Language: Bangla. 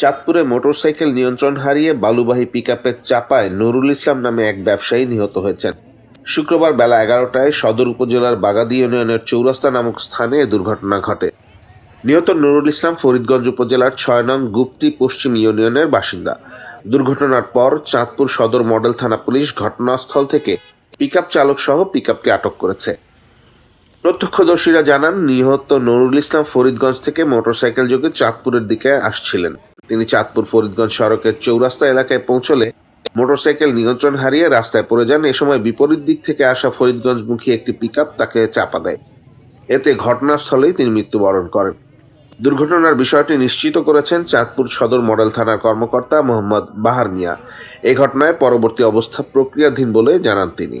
চাঁদপুরে মোটরসাইকেল নিয়ন্ত্রণ হারিয়ে বালুবাহী পিকআপের চাপায় নুরুল ইসলাম নামে এক ব্যবসায়ী নিহত হয়েছেন। শুক্রবার বেলা এগারোটায় সদর উপজেলার বাগাদি ইউনিয়নের চৌরাস্তা নামক স্থানে এ দুর্ঘটনা ঘটে। নিহত নুরুল ইসলাম ফরিদগঞ্জ উপজেলার ছয় নং গুপ্তি পশ্চিম ইউনিয়নের বাসিন্দা। দুর্ঘটনার পর চাঁদপুর সদর মডেল থানা পুলিশ ঘটনাস্থল থেকে পিকআপ চালক সহ পিকআপটি আটক করেছে। প্রত্যক্ষদর্শীরা জানান, নিহত নুরুল ইসলাম ফরিদগঞ্জ থেকে মোটরসাইকেল যোগে চাঁদপুরের দিকে আসছিলেন। তিনি চাঁদপুর ফরিদগঞ্জ সড়কের চৌরাস্তা এলাকায় পৌঁছলে মোটরসাইকেল নিয়ন্ত্রণ হারিয়ে রাস্তায় পড়ে যান। এ সময় বিপরীত দিক থেকে আসা ফরিদগঞ্জমুখী একটি পিকআপ তাকে চাপা দেয়। এতে ঘটনাস্থলেই তিনি মৃত্যুবরণ করেন। দুর্ঘটনার বিষয়টি নিশ্চিত করেছেন চাঁদপুর সদর মডেল থানার কর্মকর্তা মোহাম্মদ বাহার মিয়া। এ ঘটনায় পরবর্তী অবস্থা প্রক্রিয়াধীন বলে জানান তিনি।